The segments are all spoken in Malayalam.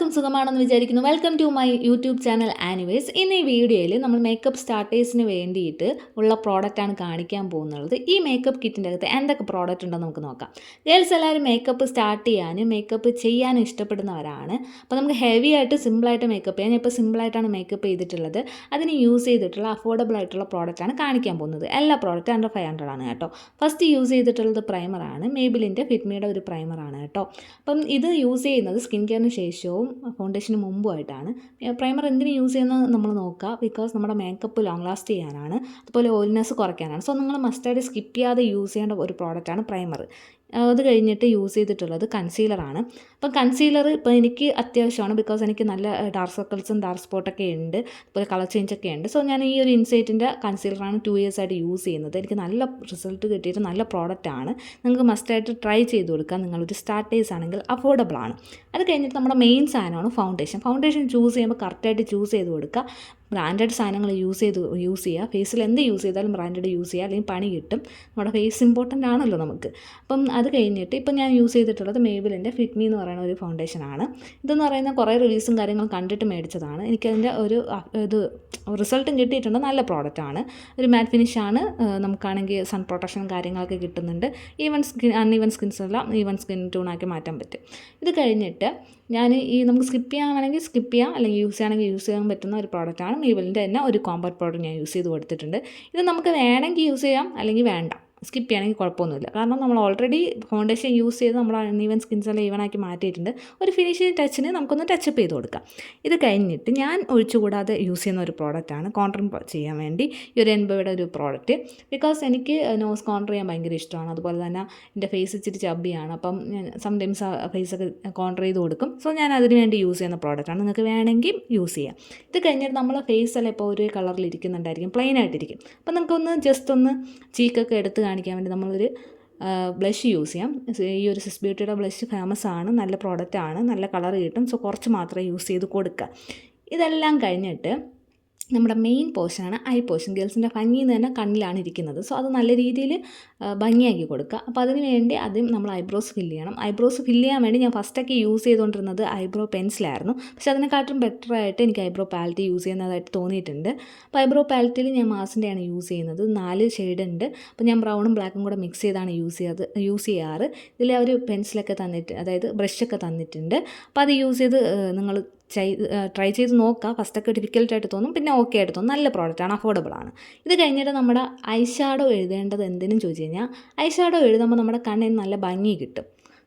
എല്ലാവർക്കും സുഖമാണെന്ന് വിചാരിക്കുന്നു. Welcome to my YouTube channel anyways ഇന്ന് ഈ വീഡിയോയിൽ നമ്മൾ മേക്കപ്പ് സ്റ്റാർട്ടേഴ്സിന് വേണ്ടിയിട്ട് ഉള്ള പ്രോഡക്റ്റാണ് കാണിക്കാൻ പോകുന്നത്. ഈ മേക്കപ്പ് കിറ്റിന്റെ അകത്ത് എന്തൊക്കെ പ്രോഡക്റ്റ് ഉണ്ടെന്ന് നമുക്ക് നോക്കാം. ഗേൾസ് എല്ലാവരും മേക്കപ്പ് സ്റ്റാർട്ട് ചെയ്യാനും മേക്കപ്പ് ചെയ്യാനും ഇഷ്ടപ്പെടുന്നവരാണ്. അപ്പോൾ നമുക്ക് ഹെവി ആയിട്ട് സിമ്പിളായിട്ട് മേക്കപ്പ് ചെയ്യാൻ ഇപ്പോൾ സിമ്പിളായിട്ടാണ് മേക്കപ്പ് ചെയ്തിട്ടുള്ളത്. അതിന് യൂസ് ചെയ്തിട്ടുള്ള അഫോർഡബിൾ ആയിട്ടുള്ള പ്രോഡക്റ്റാണ് കാണിക്കാൻ പോകുന്നത്. എല്ലാ പ്രോഡക്റ്റും അണ്ടർ ഫൈവ് ഹൺഡ്രഡ് ആണ് കേട്ടോ. ഫസ്റ്റ് യൂസ് ചെയ്തിട്ടുള്ളത് പ്രൈമറാണ് മേബിലിന്റെ ഫിറ്റ്മിയുടെ ഒരു പ്രൈമറാണ് കേട്ടോ. അപ്പം ഇത് യൂസ് ചെയ്യുന്നത് സ്കിൻ കെയറിന് ശേഷവും ഫൗണ്ടേഷന് മുമ്പുമായിട്ടാണ്. പ്രൈമർ എന്തിന് യൂസ് ചെയ്യുന്നത് നമ്മൾ നോക്കുക ബിക്കോസ് നമ്മുടെ മേക്കപ്പ് ലോങ് ലാസ്റ്റ് ചെയ്യാനാണ്. അതുപോലെ ഓയിൽനെസ് കുറയ്ക്കാനാണ്. സോ നിങ്ങൾ മസ്റ്റായിട്ട് സ്കിപ്പ് ചെയ്യാതെ യൂസ് ചെയ്യേണ്ട ഒരു പ്രോഡക്റ്റാണ് പ്രൈമർ അത് കഴിഞ്ഞിട്ട് യൂസ് ചെയ്തിട്ടുള്ളത് കൺസീലറാണ് അപ്പം കൺസീലർ ഇപ്പോൾ എനിക്ക് അത്യാവശ്യമാണ് ബിക്കോസ് എനിക്ക് നല്ല ഡാർക്ക് സർക്കിൾസും ഡാർക്ക് സ്പോട്ടൊക്കെ ഉണ്ട്. അതുപോലെ കളർ ചേഞ്ച് ഒക്കെ ഉണ്ട്. സോ ഞാൻ ഈ ഒരു ഇൻസൈറ്റിന്റെ കൺസീലറാണ് ടു ഇയേഴ്സ് ആയിട്ട് യൂസ് ചെയ്യുന്നത്. എനിക്ക് നല്ല റിസൾട്ട് കിട്ടിയിട്ട് നല്ല പ്രോഡക്റ്റാണ് നിങ്ങൾക്ക് മസ്റ്റായിട്ട് ട്രൈ ചെയ്ത് കൊടുക്കുക. നിങ്ങളൊരു സ്റ്റാർട്ടേഴ്സ് ആണെങ്കിൽ അഫോർഡബിൾ ആണ്. അത് കഴിഞ്ഞിട്ട് നമ്മുടെ മെയിൻ സാധനമാണ് ഫൗണ്ടേഷൻ ഫൗണ്ടേഷൻ ചൂസ് ചെയ്യുമ്പോൾ കറക്റ്റായിട്ട് ചൂസ് ചെയ്ത് കൊടുക്കുക. ബ്രാൻഡഡ് സാധനങ്ങൾ യൂസ് ചെയ്ത് യൂസ് ചെയ്യുക ഫേസിൽ എന്ത് യൂസ് ചെയ്താലും ബ്രാൻഡഡ് യൂസ് ചെയ്യുക അല്ലെങ്കിൽ പണി കിട്ടും. നമ്മുടെ ഫേസ് ഇമ്പോർട്ടന്റ് ആണല്ലോ നമുക്ക്. അപ്പം അത് കഴിഞ്ഞിട്ട് ഇപ്പം ഞാൻ യൂസ് ചെയ്തിട്ടുള്ളത് മേബിലിന്റെ ഫിറ്റ്മി എന്ന് പറയുന്ന ഒരു ഫൗണ്ടേഷൻ ആണ്. ഇതെന്ന് പറയുന്ന കുറേ റിവ്യൂസും കാര്യങ്ങളും കണ്ടിട്ട് മേടിച്ചതാണ്. എനിക്കതിന്റെ ഒരു ഇത് റിസൾട്ടും കിട്ടിയിട്ടുണ്ട്. നല്ല പ്രോഡക്റ്റ് ആണ്. ഒരു മാറ്റ് ഫിനിഷ് ആണ്. നമുക്കാണെങ്കിൽ സൺ പ്രൊട്ടക്ഷൻ കാര്യങ്ങളൊക്കെ കിട്ടുന്നുണ്ട്. ഈവൻ സ്കിൻ അൺഈവൻ സ്കിൻസ് എല്ലാം ഈവൻ സ്കിൻ ടൂണാക്കി മാറ്റാൻ പറ്റും. ഇത് കഴിഞ്ഞിട്ട് ഞാൻ ഈ നമുക്ക് സ്കിപ്പ് ചെയ്യാൻ വേണമെങ്കിൽ സ്കിപ്പ് ചെയ്യാം. അല്ലെങ്കിൽ യൂസ് ചെയ്യുകയാണെങ്കിൽ യൂസ് ചെയ്യാൻ പറ്റുന്ന ഒരു പ്രോഡക്റ്റാണ് മീവലിന്റെ തന്നെ ഒരു കോമ്പാക്ട് പ്രോഡക്റ്റ് ഞാൻ യൂസ് ചെയ്ത് കൊടുത്തിട്ടുണ്ട്. ഇത് നമുക്ക് വേണമെങ്കിൽ യൂസ് ചെയ്യാം അല്ലെങ്കിൽ വേണ്ട. സ്കിപ്പ് ചെയ്യണമെങ്കിൽ കുഴപ്പമൊന്നുമില്ല. കാരണം നമ്മൾ ഓൾറെഡി ഫൗണ്ടേഷൻ യൂസ് ചെയ്ത് നമ്മൾ അൺഈവൻ സ്കിൻസ് എല്ലാം ഈവൻ ആക്കി മാറ്റിയിട്ടുണ്ട്. ഒരു ഫിനിഷിംഗ് ടച്ചിന് നമുക്കൊന്ന് ടച്ചപ്പ് ചെയ്ത് കൊടുക്കാം. ഇത് കഴിഞ്ഞിട്ട് ഞാൻ ഒഴിച്ചുകൂടാതെ യൂസ് ചെയ്യുന്ന ഒരു പ്രോഡക്റ്റാണ് കോൺട്രം ചെയ്യാൻ വേണ്ടി ഈ ഒരു എൻബോയുടെ ഒരു പ്രോഡക്റ്റ് ബിക്കോസ് എനിക്ക് നോസ് കോൺട്രർ ചെയ്യാൻ ഭയങ്കര ഇഷ്ടമാണ്. അതുപോലെ തന്നെ എന്റെ ഫേസ് ഇച്ചിരി ചബ്ബിയാണ് അപ്പം ഞാൻ സംടൈംസ് ഫേസൊക്കെ കോൺട്രർ ചെയ്ത് കൊടുക്കും. സോ ഞാൻ അതിന് വേണ്ടി യൂസ് ചെയ്യുന്ന പ്രോഡക്റ്റാണ് നിങ്ങൾക്ക് വേണമെങ്കിൽ യൂസ് ചെയ്യാം. ഇത് കഴിഞ്ഞിട്ട് നമ്മൾ ഫേസെല്ലാം ഇപ്പോൾ ഒരു കളറിൽ ഇരിക്കുന്നുണ്ടായിരിക്കും. പ്ലെയിൻ ആയിട്ടിരിക്കും. അപ്പം നമുക്കൊന്ന് ജസ്റ്റ് ഒന്ന് ചീക്കൊക്കെ എടുത്ത് കാണിക്കാൻ വേണ്ടി നമ്മളൊരു ബ്ലഷ് യൂസ് ചെയ്യാം. ഈ ഒരു സിസ് ബ്യൂട്ടിയുടെ ബ്ലഷ് ഫേമസ് ആണ് നല്ല പ്രോഡക്റ്റ് ആണ് നല്ല കളർ കിട്ടും. സോ കുറച്ച് മാത്രമേ യൂസ് ചെയ്ത് കൊടുക്കുക. ഇതെല്ലാം കഴിഞ്ഞിട്ട് നമ്മുടെ മെയിൻ പോർഷനാണ് ഐ പോർഷൻ ഗേൾസിന്റെ ഭംഗി എന്ന് തന്നെ കണ്ണിലാണ് ഇരിക്കുന്നത്. സോ അത് നല്ല രീതിയിൽ ഭംഗിയാക്കി കൊടുക്കുക. അപ്പോൾ അതിന് വേണ്ടി ആദ്യം നമ്മൾ ഐബ്രോസ് ഫില്ല് ചെയ്യണം. ഐബ്രോസ് ഫില്ല് ചെയ്യാൻ വേണ്ടി ഞാൻ ഫസ്റ്റൊക്കെ യൂസ് ചെയ്തുകൊണ്ടിരുന്നത് ഐബ്രോ പെൻസിലായിരുന്നു പക്ഷേ അതിനെക്കാട്ടും ബെറ്റർ ആയിട്ട് എനിക്ക് ഐബ്രോ പാലറ്റി യൂസ് ചെയ്യുന്നതായിട്ട് തോന്നിയിട്ടുണ്ട്. അപ്പോൾ ഐബ്രോ പാലറ്റിൽ ഞാൻ മാസിന്റെയാണ് യൂസ് ചെയ്യുന്നത്. നാല് ഷെയ്ഡ് ഉണ്ട്. അപ്പോൾ ഞാൻ ബ്രൗണും ബ്ലാക്കും കൂടെ മിക്സ് ചെയ്താണ് യൂസ് ചെയ്യാത് യൂസ് ചെയ്യാറ്. ഇതിൽ അവർ പെൻസിലൊക്കെ തന്നിട്ട് അതായത് ബ്രഷൊക്കെ തന്നിട്ടുണ്ട്. അപ്പോൾ അത് യൂസ് ചെയ്ത് നിങ്ങൾ ട്രൈ ചെയ്ത് നോക്കുക ഫസ്റ്റൊക്കെ ഡിഫിക്കൽട്ടായിട്ട് തോന്നും. പിന്നെ ഓക്കെ ആയിട്ട് തോന്നും. നല്ല പ്രോഡക്റ്റാണ് അഫോർഡബിൾ ആണ്. ഇത് കഴിഞ്ഞിട്ട് നമ്മുടെ ഐ ഷാഡോ എഴുതേണ്ടത് എന്തിനും ചോദിച്ചു കഴിഞ്ഞാൽ ഐ ഷാഡോ എഴുതുമ്പോൾ നമ്മുടെ കണ്ണിന് നല്ല ഭംഗി കിട്ടും.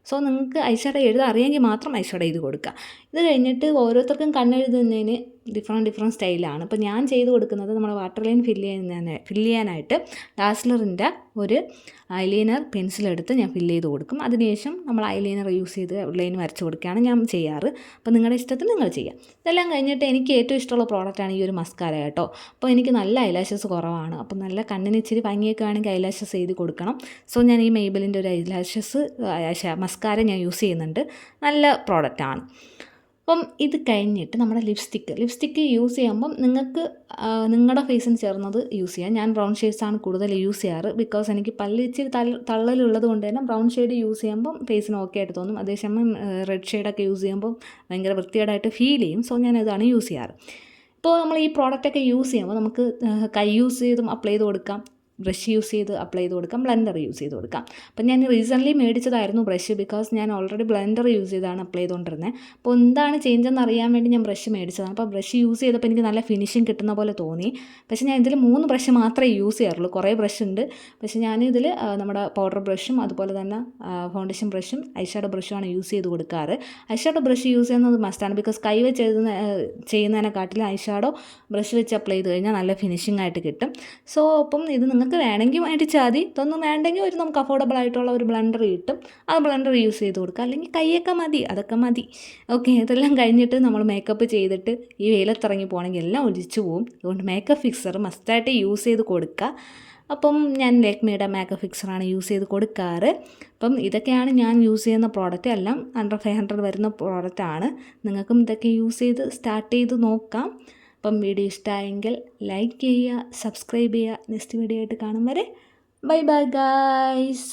സോ നിങ്ങൾക്ക് ഐ ഷാഡോ എഴുതാൻ അറിയാമെങ്കിൽ മാത്രം ഐ ഷാഡോ കൊടുക്കുക ഇത് കഴിഞ്ഞിട്ട് ഓരോരുത്തർക്കും കണ്ണെഴുതുന്നതിന് ഡിഫറെന്റ് ഡിഫറെന്റ് സ്റ്റൈലാണ് അപ്പോൾ ഞാൻ ചെയ്ത് കൊടുക്കുന്നത് നമ്മുടെ വാട്ടർ ലൈൻ ഫില്ല് ചെയ്യുന്ന ഫില്ല് ചെയ്യാനായിട്ട് ഡാസ്ലറിന്റെ ഒരു ഐലൈനർ പെൻസിലെടുത്ത് ഞാൻ ഫില്ല് ചെയ്ത് കൊടുക്കും. അതിനുശേഷം നമ്മൾ ഐലൈനർ യൂസ് ചെയ്ത് ലൈൻ വരച്ച് കൊടുക്കുകയാണ് ഞാൻ ചെയ്യാറ്. അപ്പോൾ നിങ്ങളുടെ ഇഷ്ടത്തിന് നിങ്ങൾ ചെയ്യാം. ഇതെല്ലാം കഴിഞ്ഞിട്ട് എനിക്ക് ഏറ്റവും ഇഷ്ടമുള്ള പ്രോഡക്റ്റാണ് ഈ ഒരു മസ്കാര കേട്ടോ. അപ്പോൾ എനിക്ക് നല്ല ഐലാഷസ് കുറവാണ്. അപ്പോൾ നല്ല കണ്ണിന് ഇച്ചിരി ഭംഗിയൊക്കെ ആണെങ്കിൽ ഐലാഷസ് ചെയ്ത് കൊടുക്കണം. സോ ഞാൻ ഈ മെയ്ബലിന്റെ ഒരു ഐലാഷസ് മസ്കാര ഞാൻ യൂസ് ചെയ്യുന്നുണ്ട്. നല്ല പ്രോഡക്റ്റാണ് അപ്പം ഇത് കഴിഞ്ഞിട്ട് നമ്മുടെ ലിപ്സ്റ്റിക്ക് ലിപ്സ്റ്റിക്ക് യൂസ് ചെയ്യുമ്പം നിങ്ങൾക്ക് നിങ്ങളുടെ ഫേസിന് ചേർന്നത് യൂസ് ചെയ്യാം. ഞാൻ ബ്രൗൺ ഷെയ്ഡ്സാണ് കൂടുതൽ യൂസ് ചെയ്യാറ്. ബിക്കോസ് എനിക്ക് പല്ല് ഇച്ചിരി തള്ള തള്ളലുള്ളത് കൊണ്ട് തന്നെ ബ്രൗൺ ഷെയ്ഡ് യൂസ് ചെയ്യുമ്പം ഫേസിന് ഓക്കെ ആയിട്ട് തോന്നും. അതേസമയം റെഡ് ഷെയ്ഡൊക്കെ യൂസ് ചെയ്യുമ്പം ഭയങ്കര വൃത്തികേടായിട്ട് ഫീൽ ചെയ്യും. സോ ഞാൻ ഇതാണ് യൂസ് ചെയ്യാറ്. ഇപ്പോൾ നമ്മൾ ഈ പ്രോഡക്റ്റൊക്കെ യൂസ് ചെയ്യുമ്പോൾ നമുക്ക് കൈ യൂസ് ചെയ്തും അപ്ലൈ ചെയ്ത് കൊടുക്കാം. ബ്രഷ് യൂസ് ചെയ്ത് അപ്ലൈ ചെയ്ത് കൊടുക്കാം ബ്ലെൻഡർ യൂസ് ചെയ്ത് കൊടുക്കാം. അപ്പം ഞാൻ റീസെന്റ്ലി മേടിച്ചതായിരുന്നു ബ്രഷ് ബിക്കോസ് ഞാൻ ഓൾറെഡി ബ്ലെൻഡർ യൂസ് ചെയ്താണ് അപ്ലൈ ചെയ്തുകൊണ്ടിരുന്നത് അപ്പോൾ എന്താണ് ചേഞ്ച് എന്ന് അറിയാൻ വേണ്ടി ഞാൻ ബ്രഷ് മേടിച്ചതാണ്. അപ്പോൾ ബ്രഷ് യൂസ് ചെയ്തപ്പോൾ എനിക്ക് നല്ല ഫിനിഷിങ് കിട്ടുന്ന പോലെ തോന്നി. പക്ഷേ ഞാൻ ഇതിൽ മൂന്ന് ബ്രഷ് മാത്രമേ യൂസ് ചെയ്യാറുള്ളൂ. കുറേ ബ്രഷ് ഉണ്ട്. പക്ഷേ ഞാനിതിൽ നമ്മുടെ പൗഡർ ബ്രഷും അതുപോലെ തന്നെ ഫൗണ്ടേഷൻ ബ്രഷും ഐഷാഡോ ബ്രഷുമാണ് യൂസ് ചെയ്ത് കൊടുക്കാറ്. ഐഷാഡോ ബ്രഷ് യൂസ് ചെയ്യുന്നത് മസ്റ്റാണ് ബിക്കോസ് കൈ വെച്ച് എഴുതുന്ന ചെയ്യുന്നതിനെക്കാട്ടിലും ഐഷാഡോ ബ്രഷ് വെച്ച് അപ്ലൈ ചെയ്ത് കഴിഞ്ഞാൽ നല്ല ഫിനിഷിംഗ് ആയിട്ട് കിട്ടും. സോ അപ്പം ഇത് നിങ്ങൾക്ക് വേണമെങ്കിൽ മേടിച്ചാൽ മതി ഇതൊന്നും വേണ്ടെങ്കിൽ ഒരു നമുക്ക് അഫോർഡബിൾ ആയിട്ടുള്ള ഒരു ബ്ലണ്ടർ കിട്ടും. ആ ബ്ലണ്ടർ യൂസ് ചെയ്ത് കൊടുക്കുക. അല്ലെങ്കിൽ കൈയൊക്കെ മതി. അതൊക്കെ മതി. ഓക്കെ ഇതെല്ലാം കഴിഞ്ഞിട്ട് നമ്മൾ മേക്കപ്പ് ചെയ്തിട്ട് ഈ വെയിലത്തിറങ്ങി പോകണമെങ്കിൽ എല്ലാം ഒലിച്ചു പോകും അതുകൊണ്ട് മേക്കപ്പ് ഫിക്സർ മസ്റ്റായിട്ട് യൂസ് ചെയ്ത് കൊടുക്കുക. അപ്പം ഞാൻ ലേക്മിയുടെ മേക്കപ്പ് ഫിക്സറാണ് യൂസ് ചെയ്ത് കൊടുക്കാറ്. അപ്പം ഇതൊക്കെയാണ് ഞാൻ യൂസ് ചെയ്യുന്ന പ്രോഡക്റ്റ് എല്ലാം അണ്ടർ ഫൈവ് ഹൺഡ്രഡ് വരുന്ന പ്രോഡക്റ്റാണ് നിങ്ങൾക്കും ഇതൊക്കെ യൂസ് ചെയ്ത് സ്റ്റാർട്ട് ചെയ്ത് നോക്കാം. അപ്പം വീഡിയോ ഇഷ്ടമായെങ്കിൽ ലൈക്ക് ചെയ്യുക സബ്സ്ക്രൈബ് ചെയ്യുക. നെക്സ്റ്റ് വീഡിയോ ആയിട്ട് കാണും വരെ. Bye bye guys.